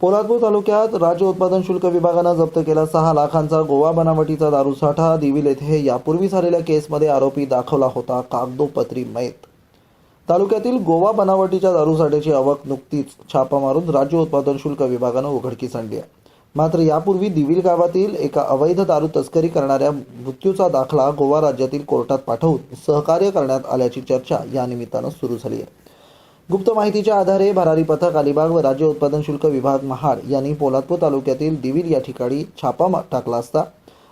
पोलादपूर तालुक्यात राज्य उत्पादन शुल्क विभागानं जप्त केला सहा लाखांचा गोवा बनावटीचा दारूसाठा दिविल येथे यापूर्वी झालेल्या केसमध्ये आरोपी दाखवला होता कागदोपत्री मैत. तालुक्यातील गोवा बनावटीच्या दारूसाठ्याची आवक नुकतीच छापा मारून राज्य उत्पादन शुल्क विभागानं उघडकीस आणली आहे. मात्र यापूर्वी दिविल गावातील एका अवैध दारू तस्करी करणाऱ्या मृत्यूचा दाखला गोवा राज्यातील कोर्टात पाठवून सहकार्य करण्यात आल्याची चर्चा या निमित्तानं सुरू झाली आहे. गुप्त माहितीच्या आधारे भरारी पथक अलिबाग व राज्य उत्पादन शुल्क विभाग महाड यांनी पोलादपूर तालुक्यातील दिवीर या ठिकाणी छापा टाकला असता.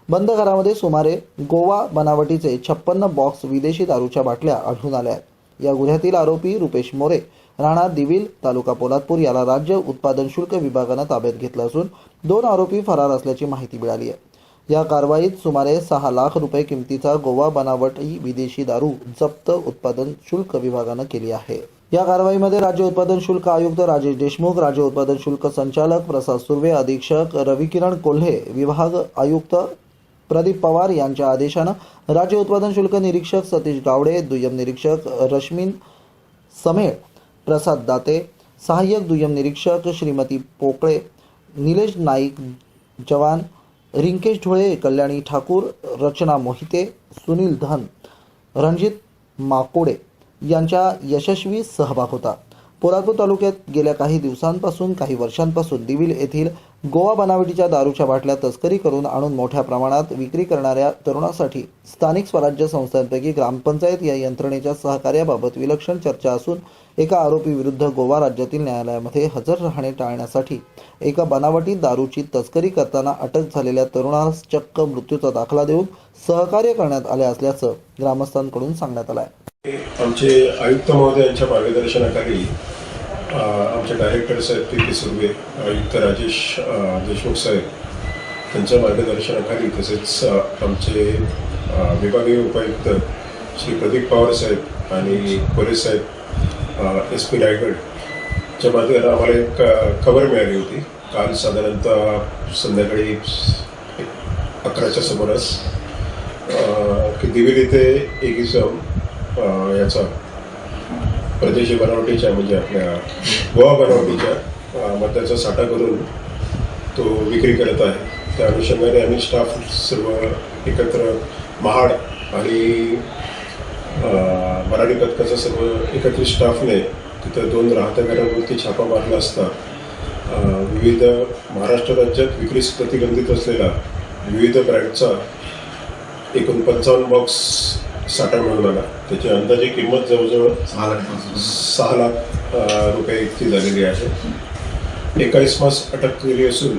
बंद घरामध्ये सुमारे गोवा बनावटीचे छप्पन्न बॉक्स विदेशी दारूच्या बाटल्या आढळून आल्या आहेत. या गुन्ह्यातील आरोपी रुपेश मोरे राणा दिविल तालुका पोलादपूर याला राज्य उत्पादन शुल्क विभागानं ताब्यात घेतलं असून दोन आरोपी फरार असल्याची माहिती मिळाली आहे. या कारवाईत सुमारे सहा लाख रुपये किमतीचा गोवा बनावटी विदेशी दारू जप्त उत्पादन शुल्क विभागानं केली आहे. या कारवाईमध्ये राज्य उत्पादन शुल्क आयुक्त राजेश देशमुख राज्य उत्पादन शुल्क संचालक प्रसाद सुर्वे अधीक्षक रविकिरण कोल्हे विभाग आयुक्त प्रदीप पवार यांच्या आदेशानं राज्य उत्पादन शुल्क निरीक्षक सतीश गावडे दुय्यम निरीक्षक रश्मीन समेळ प्रसाद दाते सहाय्यक दुय्यम निरीक्षक श्रीमती पोकळे निलेश नाईक जवान रिंकेश ढोळे कल्याणी ठाकूर रचना मोहिते सुनील धन रणजित माकोडे यांचा यशस्वी सहभाग होता. पोलादपूर तालुक्यात गेल्या काही दिवसांपासून काही वर्षांपासून दिविल येथील गोवा बनावटीच्या दारूच्या बाटल्या तस्करी करून आणून मोठ्या प्रमाणात विक्री करणाऱ्या तरुणासाठी स्थानिक स्वराज्य संस्थांपैकी ग्रामपंचायत या यंत्रणेच्या सहकार्याबाबत विलक्षण चर्चा असून एका आरोपी विरुद्ध गोवा राज्यातील न्यायालयामध्ये हजर राहणे टाळण्यासाठी एका बनावटी दारूची तस्करी करताना अटक झालेल्या तरुणास चक्क मृत्यूचा दाखला देऊन सहकार्य करण्यात आले असल्याचं ग्रामस्थांकडून सांगण्यात आलं आहे आमचे आयुक्त महोदय यांच्या मार्गदर्शनाखाली आमचे डायरेक्टर साहेब पी पी सुर्वे आयुक्त राजेश देशमुख साहेब त्यांच्या मार्गदर्शनाखाली तसेच आमचे विभागीय उपायुक्त श्री प्रदीप पवार साहेब आणि पोलीस साहेब एस पी रायगड च्या आम्हाला एक खबर मिळाली होती. काल साधारणतः संध्याकाळी अकराच्या सुमारास की दिवेल इथे एक इसम याचा परदेशी बनावटीच्या म्हणजे आपल्या गोवा बनावटीच्या अ, मद्याचा साठा करून तो विक्री करत आहे. त्या अनुषंगाने आम्ही स्टाफ सर्व एकत्र महाड आणि मराठी पथकाचा सर्व एकत्रित स्टाफने तिथं दोन राहत्या घरावरती छापा मारला असता. विविध महाराष्ट्र राज्यात विक्रीस प्रतिबंधित असलेला विविध ब्रँडचा एकूण पंचावन्न बॉक्स साठा मिळून आला त्याची अंदाजे किंमत जवळजवळ सहा लाखांपासून सहा लाख रुपये इतकी झालेली आहे. एका इसमास अटक केली असून